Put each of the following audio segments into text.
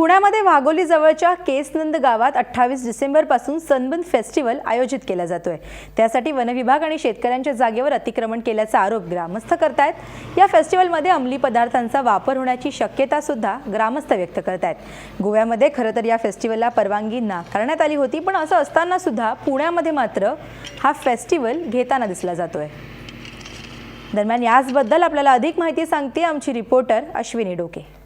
पुण्यामध्ये वाघोली जवळच्या केसनंद गावात अठ्ठावीस डिसेंबरपासून सनबर्न फेस्टिवल आयोजित केला जातोय. त्यासाठी वनविभाग आणि शेतकऱ्यांच्या जागेवर अतिक्रमण केल्याचा आरोप ग्रामस्थ करतायत. या फेस्टिवलमध्ये अंमली पदार्थांचा वापर होण्याची शक्यता सुद्धा ग्रामस्थ व्यक्त करतायत. गोव्यामध्ये खरं तर या फेस्टिवलला परवानगी नाकारण्यात आली होती पण असं असताना सुद्धा पुण्यामध्ये मात्र हा फेस्टिवल घेताना दिसला जातोय. दरम्यान याचबद्दल आपल्याला अधिक माहिती सांगते आमची रिपोर्टर अश्विनी डोके.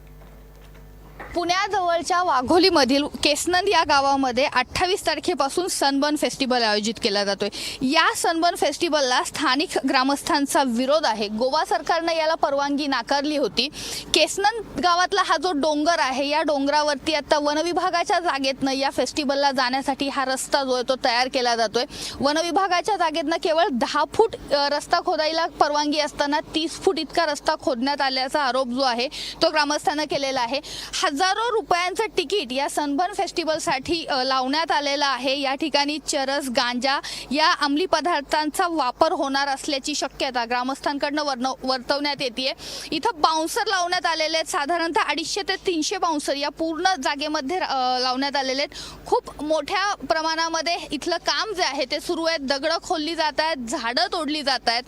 पुण्याजवळच्या वाघोलीमधील केसनंद या गावामध्ये अठ्ठावीस तारखेपासून सनबर्न फेस्टिवल आयोजित केला जातोय. या सनबर्न फेस्टिवलला स्थानिक ग्रामस्थांचा विरोध आहे. गोवा सरकारनं याला परवानगी नाकारली होती. केसनंद गावातला हा जो डोंगर आहे या डोंगरावरती आता वनविभागाच्या जागेतनं या फेस्टिवलला जाण्यासाठी हा रस्ता जो आहे तो तयार केला जातोय. वनविभागाच्या जागेतनं केवळ दहा फूट रस्ता खोदायला परवानगी असताना तीस फूट इतका रस्ता खोदण्यात आल्याचा आरोप जो आहे तो ग्रामस्थांना केलेला आहे. हजार हजारो रुपयांचं तिकीट या सनबर्न फेस्टिवलसाठी लावण्यात आलेलं आहे. या ठिकाणी चरस गांजा या अंमली पदार्थांचा वापर होणार असल्याची शक्यता ग्रामस्थांकडनं वर्ण वर्तवण्यात येते इथं बाउन्सर लावण्यात आलेले आहेत. साधारणतः अडीचशे ते तीनशे बाउन्सर या पूर्ण जागेमध्ये लावण्यात आलेले आहेत. खूप मोठ्या प्रमाणामध्ये इथलं काम जे आहे ते सुरू आहे दगडं खोलली जात आहेत झाडं तोडली जात आहेत.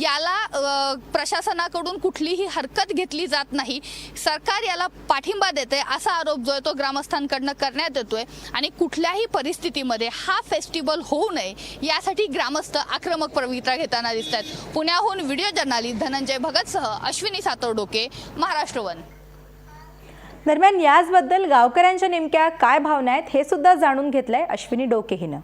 याला प्रशासनाकडून कुठलीही हरकत घेतली जात नाही. सरकार याला पाठिंबा देते असा आरोप जो आहे तो ग्रामस्थांकडनं करण्यात येतोय. आणि कुठल्याही परिस्थितीमध्ये हा फेस्टिवल होऊ नये यासाठी ग्रामस्थ आक्रमक पवित्रा घेताना दिसत आहेत पुण्याहून व्हिडिओ जर्नालिस्ट धनंजय भगतसह अश्विनी सातोडोके महाराष्ट्र वन. दरम्यान याचबद्दल गावकऱ्यांच्या नेमक्या काय भावना आहेत हे सुद्धा जाणून घेतलंय अश्विनी डोके हिनं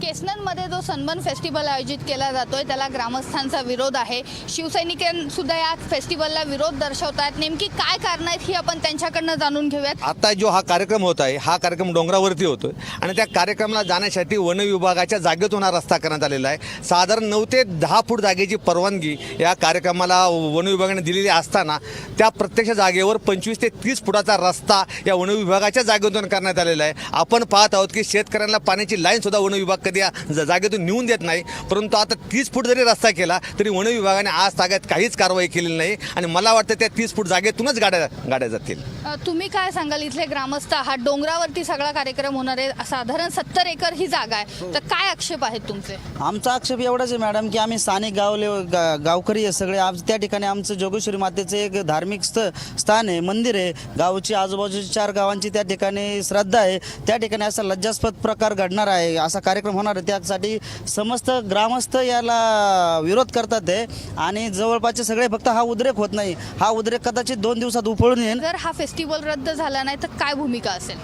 केसननमध्ये जो सनबर्न फेस्टिवल आयोजित केला जातोय त्याला ग्रामस्थांचा विरोध आहे. शिवसैनिकांसुद्धा या फेस्टिवलला विरोध दर्शवतात नेमकी काय कारण आहेत ही आपण त्यांच्याकडनं जाणून घेऊयात. आता जो हा कार्यक्रम होत आहे हा कार्यक्रम डोंगरावरती होतोय. आणि त्या कार्यक्रमाला जाण्यासाठी वन विभागाच्या जागेतून हा रस्ता करण्यात आलेला आहे. साधारण नऊ ते दहा फूट जागेची परवानगी या कार्यक्रमाला वन विभागाने दिलेली असताना त्या प्रत्यक्ष जागेवर पंचवीस ते तीस फुटाचा रस्ता या वन विभागाच्या जागेतून करण्यात आलेला आहे. आपण पाहत आहोत की शेतकऱ्यांना पाण्याची लाईन सुद्धा वन विभाग कधी या जागेतून नेऊन देत नाही. परंतु आता तीस फूट जरी रस्ता केला तरी वन विभागाने आज ताग्यात काहीच कारवाई केलेली नाही. आणि मला वाटतं त्या तीस फूट जागेतूनच गाड्या गाड्या जातील. तुम्ही काय सांगाल? इथले ग्रामस्थ आहात. डोंगरावरती सगळा कार्यक्रम होणार आहे. साधारण सत्तर एकर ही जागा आहे. तर काय आक्षेप आहेत तुमचे? आमचा आक्षेप एवढाच आहे मॅडम की आम्ही स्थानिक गावले गा गावकरी आहे सगळे. आम त्या ठिकाणी आमचं जोगेश्वरी मातेचं एक धार्मिक स्थ स्थान आहे मंदिर आहे. गावची आजूबाजूची चार गावांची त्या ठिकाणी श्रद्धा आहे. त्या ठिकाणी असा लज्जास्पद प्रकार घडणार आहे असा कार्यक्रम होणार आहे. त्यासाठी समस्त ग्रामस्थ याला विरोध करतात आहे आणि जवळपासचे सगळे फक्त हा उद्रेक होत नाही. हा उद्रेक कदाचित दोन दिवसात उपळून येईल. जर हा फेस्टिवल रद्द झाला नाही तर काय भूमिका असेल?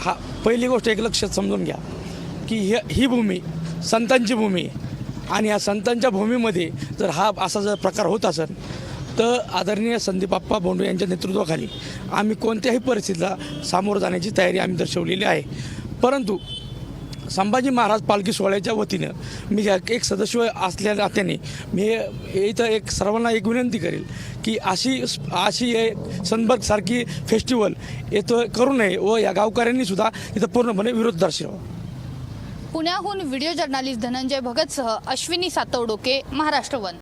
हा पहिली गोष्ट एक लक्षात समजून घ्या की ही ही भूमी संतांची भूमी आहे. आणि या संतांच्या भूमीमध्ये जर हा असा जर प्रकार होत असेल तर आदरणीय संदीपाप्पा बोंडे यांच्या नेतृत्वाखाली आम्ही कोणत्याही परिस्थितीला सामोरं जाण्याची तयारी आम्ही दर्शवलेली आहे. परंतु संभाजी महाराज पालखी सोहळ्याच्या वतीनं मी एक सदस्य असल्या नात्याने मी इथं एक सर्वांना एक विनंती करेल की अशी अशी सनबर्ग सनबर्गसारखी फेस्टिवल येतं करू नये व या गावकऱ्यांनी सुद्धा इथं पूर्णपणे विरोध दर्शवा पुण्याहून व्हिडिओ जर्नालिस्ट धनंजय भगतसह अश्विनी सातवडोके महाराष्ट्र वन.